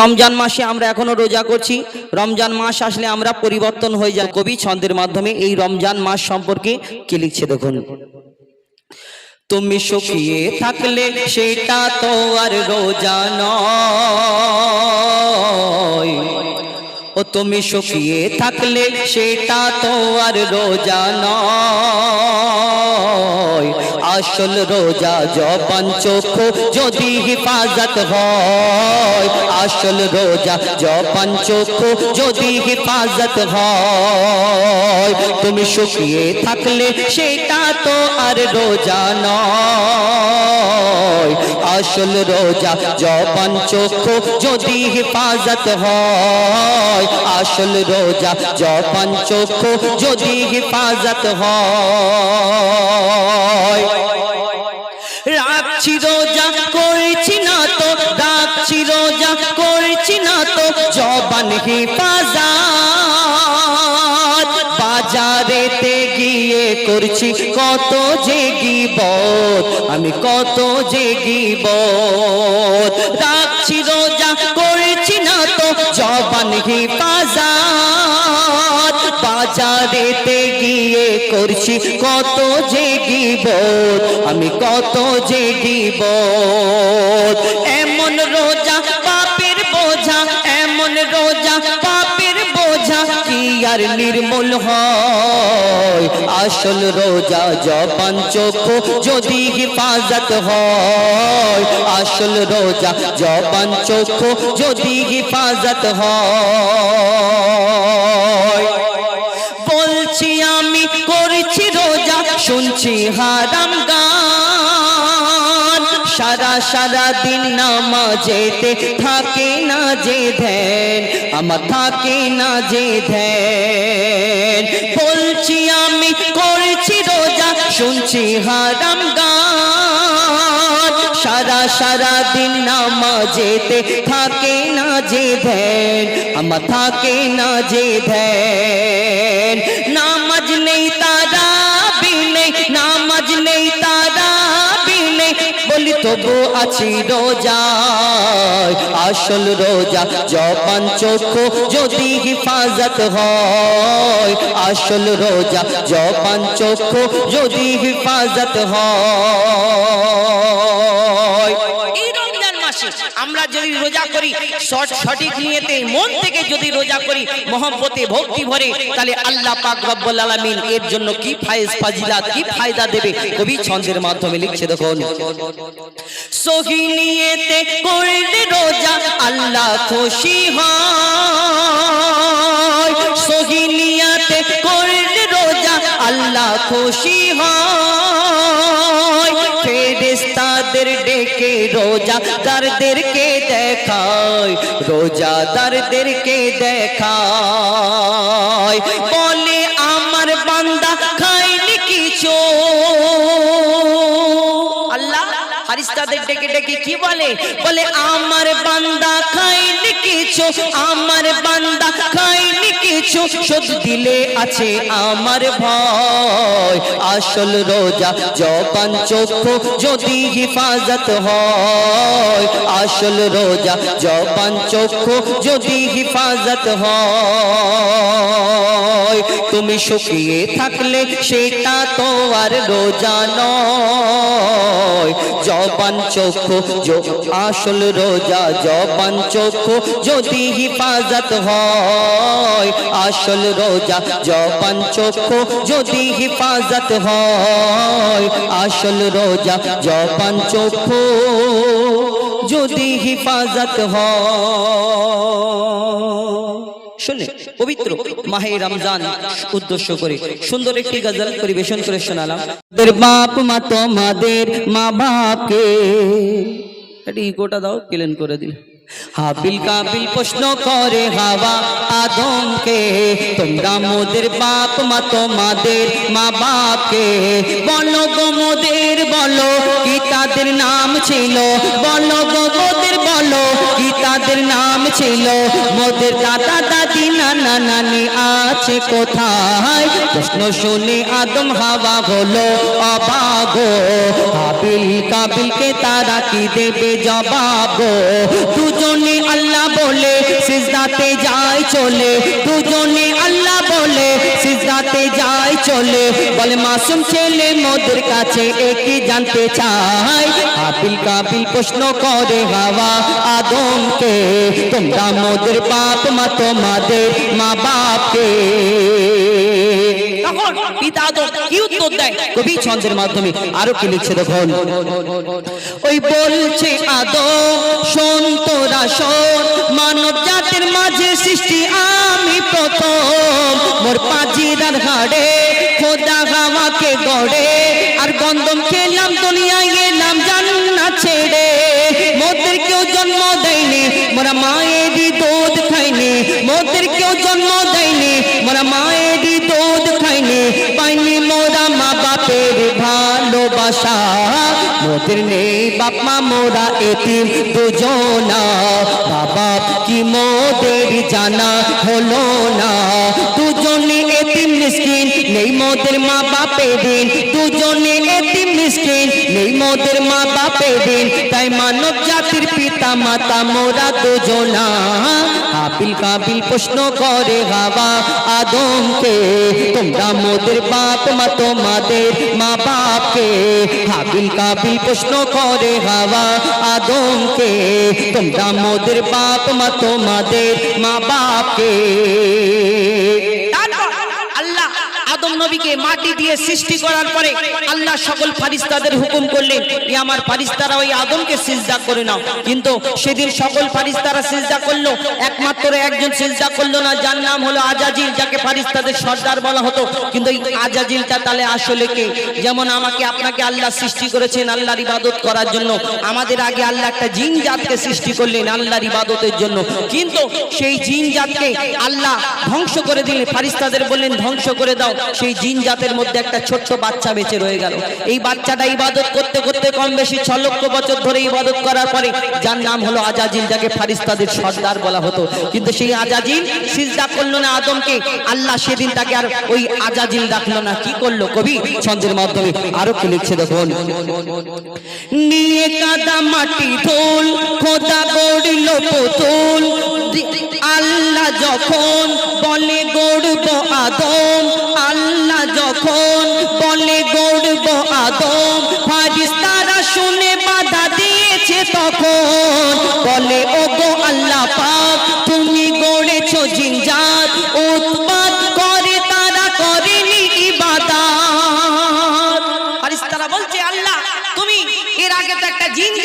রমজান মাসে আমরা এখনও রোজা করছি। রমজান মাস আসলে আমরা পরিবর্তন হয়ে যাই কবি ছন্দের মাধ্যমে। এই রমজান মাস সম্পর্কে কি লিখছে দেখুন? তুমি শুকিয়ে থাকলে সেটা তো আর রোজা নয়। ও তুমি শুকিয়ে থাকলে সেটা তো আর রোজা নয়। আসল রোজা জবান চক্ষু যদি হেফাজত হয়। আসল রোজা জবান চক্ষু যদি হেফাজত হয়। তুমি শুকিয়ে থাকলে সেটা তো আর রোজা নয়। আসল রোজা জবান চক্ষু যদি হেফাজত হয়। আসল রোজা জবান চক্ষু যদি হেফাজত হয়। রাখছি রোজা, করছি না তো, রাখছি রোজা, করছি না তো, জবান হেফাজত। বাজারেতে গিয়ে করছি কত যে গিবত, আমি কত যে গিবত। রাখছি রোজা, করছি না তো, জবান হেফাজত। বাজারেতে গিয়ে করছি, কত যে গিবত, আমি কত যে গিবত। এমন রোজা পাপের বোঝা, এমন রোজা পাপের বোঝা, কি আর নির্মূল হয়? আসল রোজা জবান চক্ষু যদি হেফাজত হয়। আসল রোজা জবান চক্ষু যদি হেফাজত হয়। বলছি আমি, করছি রোজা, শুনছি হারাম গান। সারা সারা দিন নামাজেতে থাকে না যে ধ্যান, আমার থাকে না যে ধ্যান। বলছি আমি, করছি রোজা, শুনছি হারাম গান। সারা সারা দিন নামাজেতে থাকে না যে ধ্যান আমার থাকে না যে ধ্যান নামাজ নেই তারা নেই, নামাজ নেই তারা নেই। বলি তবু আছি রোজায়, আসল রোজা জবান চক্ষু যদি হেফাজত হয়। আসল রোজা জবান চক্ষু যদি হেফাজত হয়। আমরা যদি রোজা করি সঠ- সঠিক নিয়তে, মন থেকে যদি রোজা করি, মহব্বতে, ভক্তি ভরে, তাহলে আল্লাহ পাক রব্বুল আলামিন এর জন্য কি ফায়েজ ফাজিলাত, কি ফায়দা দেবে? কবি ছন্দের মাধ্যমে লিখছে দেখুন। সহি নিয়েতে করলে রোজা আল্লাহ খুশি হয়। সহি নিয়াতে করলে রোজা আল্লাহ খুশি হয়। ফেরেশতাদের ডেকে রোজা দারদেরকে দেখায় রোজা দারদেরকে দেখায়। বলে ফারিস্তাদের ডেকে ডেকে কি বলে? বলে, আমার বান্দা খাইনি কিছু, আমার বান্দা খাইনি কিছু দিলে আছে আমার ভয়। আসল রোজা জবান চক্ষু যদি হেফাজত হয়। আসল রোজা জবান চক্ষু যদি হেফাজত হয়। তুমি শুকিয়ে থাকলে সেটা তো আর রোজা নয়। জবান চক্ষু জ- আসল রোজা জবান চক্ষু যদি হেফাজত হয়, আসল রোজা জবান চক্ষু যদি হেফাজত হয়, আসল রোজা জবান চক্ষু যদি হেফাজত হয়। শুনে পবিত্র মাহে রমজান উদ্দেশ্য করে সুন্দর একটি গজল পরিবেশন করে শোনালাম। বাপ মা তোমাদের মা বাপকে এটি ইকোটা দাও ক্লিন করে দিল। হাবিল কাবিল প্রশ্ন করে হাওয়া আদমকে, তোমরা মোদের বাপ মা তোমাদের মা বাপকে বলো গো মোদের বলো কি তাদের নাম ছিল? বলো গো, মোদের বলো কি তাদের নাম ছিল? মোদের দাদা, দাদি, নানা, নানি আছে কোথায়? প্রশ্ন শুনে আদম, হাওয়া হলো অবাগ কাবিল, কাবিলকে তারা কি দেবে জবাব? দুজনে আল্লাহ বলে, সিজদাতে যায় চলে। দুজনে আল্লাহ বলে, সিজদাতে যায় চলে। বলে, মাসুম ছেলে মোদের কাছে একই জানতে চাই। কাবিল কাবিল প্রশ্ন করে হাওয়া আদমকে, তোমরা মোদের বাপ মা, তোমাদের মা বাপকে। ওই বলছে মানব মাঝে সৃষ্টি আমি প্রথম। মোর পাজিরার হাড়ে খোদা হাওয়াকে গড়ে। গন্ধম খেলাম, দুনিয়ায় এলাম জান্না ছেড়ে। মোদের কেউ জন্ম দেয়নি, মোরা মায়েরই দুধ খাইনি। মোদের কেউ জন্ম দেয়নি, মোরা মায়েরই দুধ খাইনি। পাইনি মোরা মা বাপের ভালোবাসা। মোদের নেই বাপ মা, মোরা এতিম দুজনা। বাবা কি মোদের জানা হলো না? দুজনে এতিম মিসকিন, নেই মোদের মা বাপের দিন দুজনে এতিম মিসকিন নেই মোদের মা বাপের দিন তাই মানব জাতির পিতা, মাতা, মোরা দুজনা। কাবিল কাবিল প্রশ্ন করে হাওয়া আদমকে, তোমরা মোদের বাপ, মা, তোমাদের মা বাপকে। কাবিল কাবিল প্রশ্ন করে হাওয়া আদমকে, তোমরা মোদের বাপ, মা, তোমাদের মা বাপকে। নবীকে মাটি দিয়ে সৃষ্টি করার পরে আল্লাহ সকল ফারিস্তাদের হুকুম করলেন যে আমার ফারিস্তারা ওই আদমকে করে নাও। কিন্তু সেদিন সকল ফারিস্তারা করল, একমাত্র একজন করল না, যার নাম হলো আজাজিল, যাকে ফারিস্তাদের সর্দার বলা হতো। কিন্তু এই আজাজিলটা তাহলে আসলে কে? যেমন আমাকে আপনাকে আল্লাহ সৃষ্টি করেছেন আল্লাহর ইবাদত করার জন্য। আমাদের আগে আল্লাহ একটা জিন জাতকে সৃষ্টি করলেন আল্লাহর ইবাদতের জন্য। কিন্তু সেই জিন জাতকে আল্লাহ ধ্বংস করে দিলেন। ফারিস্তাদের বললেন, ধ্বংস করে দাও। সেই জিন জাতের মধ্যে একটা ছোট্ট বাচ্চা বেঁচে রয়ে গেল। এই বাচ্চাটা ইবাদত করতে করতে কম বেশি ছ লক্ষ বছর ধরে ইবাদত করার পরে যার নাম হলো আজাজিল যাকে ফারিস্তাদের সর্দার বলা হতো। কিন্তু সেই আজাজিল সিজদা করল না আদমকে। আল্লাহ সেদিন তাকে আর ওই আজাজিল ডাকলো না। কি করল কবি? ছন্দের মাধ্যমে আরও কি লিখছে দেখুন। নিয়ে কাদা মাটি ধুল, খোদা গড়ল পুতুল। আল্লাহ যখন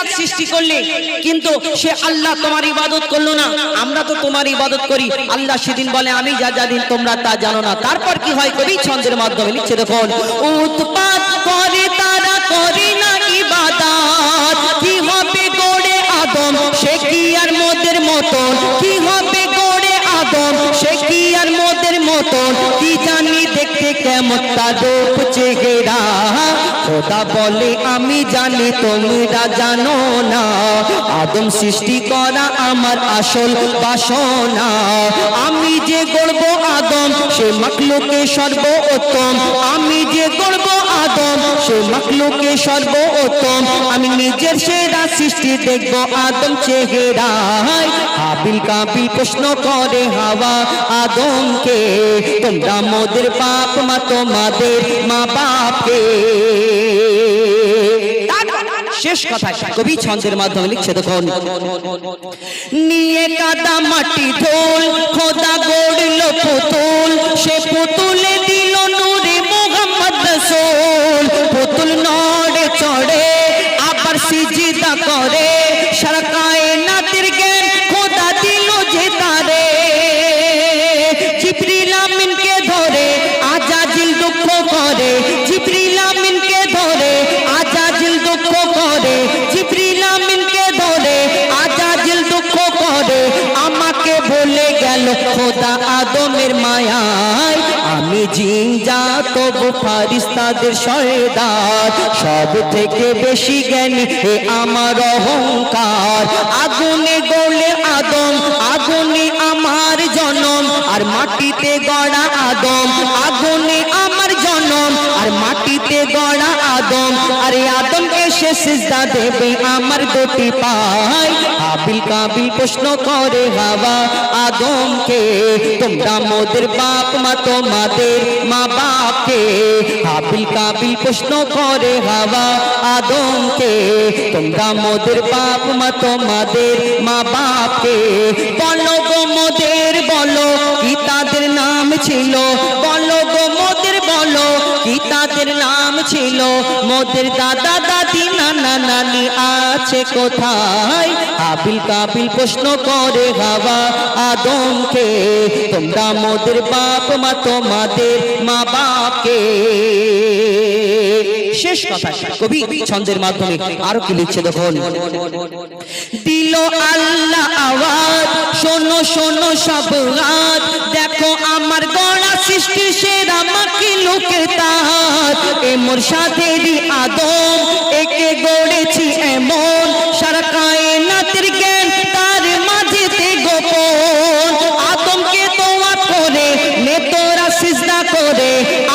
জাত সৃষ্টি করলে কিন্তু সে আল্লাহ তোমার ইবাদত করল না। আমরা তো তোমার ইবাদত করি। আল্লাহ সেদিন বলে, আমি যা জানি তোমরা তা জানো না। তারপর কি হয়? কবি ছন্দের মাধ্যমে লিখছে, দেখুন, উৎপাত করে তারা করে না ইবাদত। কি হবে গড়ে আদম? সে কি আর মোদের মতন? কি হবে গড়ে আদম? সে কি আর মোদের মতন? কি জানি খোদা বলে, আমি জানি তোমরা জানো না। আদম সৃষ্টি করা আমার আসল বাসনা। আমি যে গড়ব আদম, সে মাকলুকে সর্বোত্তম। আমি যে গড়ব আদম, সে মাকলুকে সর্বোত্তম। আমি নিজের সেরা সৃষ্টি দেখব আদম চেহারায়। কাবিল কাবিল প্রশ্ন করে হাওয়া আদমকে, তোমরা মোদের বাপ মা তোমাদের মা বাপকে শেষ কথা কবি ছন্দের মাধ্যমে লিখছে দেখুন। নিয়ে কাদা মাটি ধোল, খোদা গড়ল পুতুল, সে পুতুলে দিল নূরে মোহাম্মদ রসুল। পুতুল নড়ে চড়ে আবার সিজিদা করে। খোদা আদমের মায়ায়, আমি জিন তবু ফারিস্তাদের শয়দার সব থেকে বেশি জ্ঞানী এ আমার অহংকার। আগুনে গলে আদম, আগুনে আমার জনম, আর মাটিতে গড়া আদম। আগুনে আমার জনম, আর মাটিতে গড়া আদম আরে আদম এসে সিজদা দেবে। আমার দুটি পায়। কাবিল কাবিল প্রশ্ন করে, হাওয়া আদমকে, তোমরা মোদের বাপ, মা তোমাদের মা বাপকে কাবিল কাবিল প্রশ্ন করে, হাওয়া আদমকে, তোমরা মোদের বাপ, মা তোমাদের মা বাপকে বলো গো মোদের, বলো কি তাদের নাম ছিল? কি তাদের নাম ছিল মোদের দাদা, দাদি, নানা, নানি আছে কোথায়? আবিল কাবিল প্রশ্ন করে, হাওয়া আদমকে, তোমরা মোদের বাপ মা, তোমাদের মা বাপকে। শেষ কথা কবি ছন্দের মাধ্যমে আরও কি লিখছে দেখুন। দিল আল্লাহ আওয়াজ, শোনো শোনো সব রাত, দেখো আমার গড়া সৃষ্টি সেরা মাকে লোকের তাহাত এ মোর সাথেরই আদম, একে গড়েছি এমন। সারা কায়নাতের জ্ঞান তার মাঝেতে গোপন। আদমকে তোয়া করে নে তোরা সিজদা করে।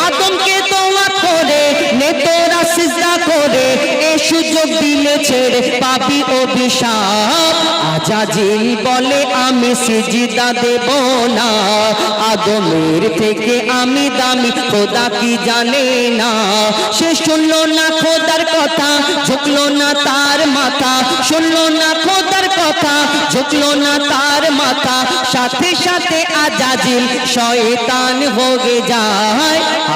আদমকে তোয়া করে নে তোরা সিজদা করে। এ সুযোগ দিলে ছেড়ে পাবি অভিশাপ আজাজিল বলে, আমি সিজিদা দেব না। আদমের থেকে আমি দামি, খোদা কি জানে না? সে শুনলো না খোদার কথা, ঝুঁকলো না তার মাথা। শুনলো না খোদার কথা, ঝুঁকলো না তার মাথা। সাথে সাথে আজাজিল শয়তান হোগে যায়।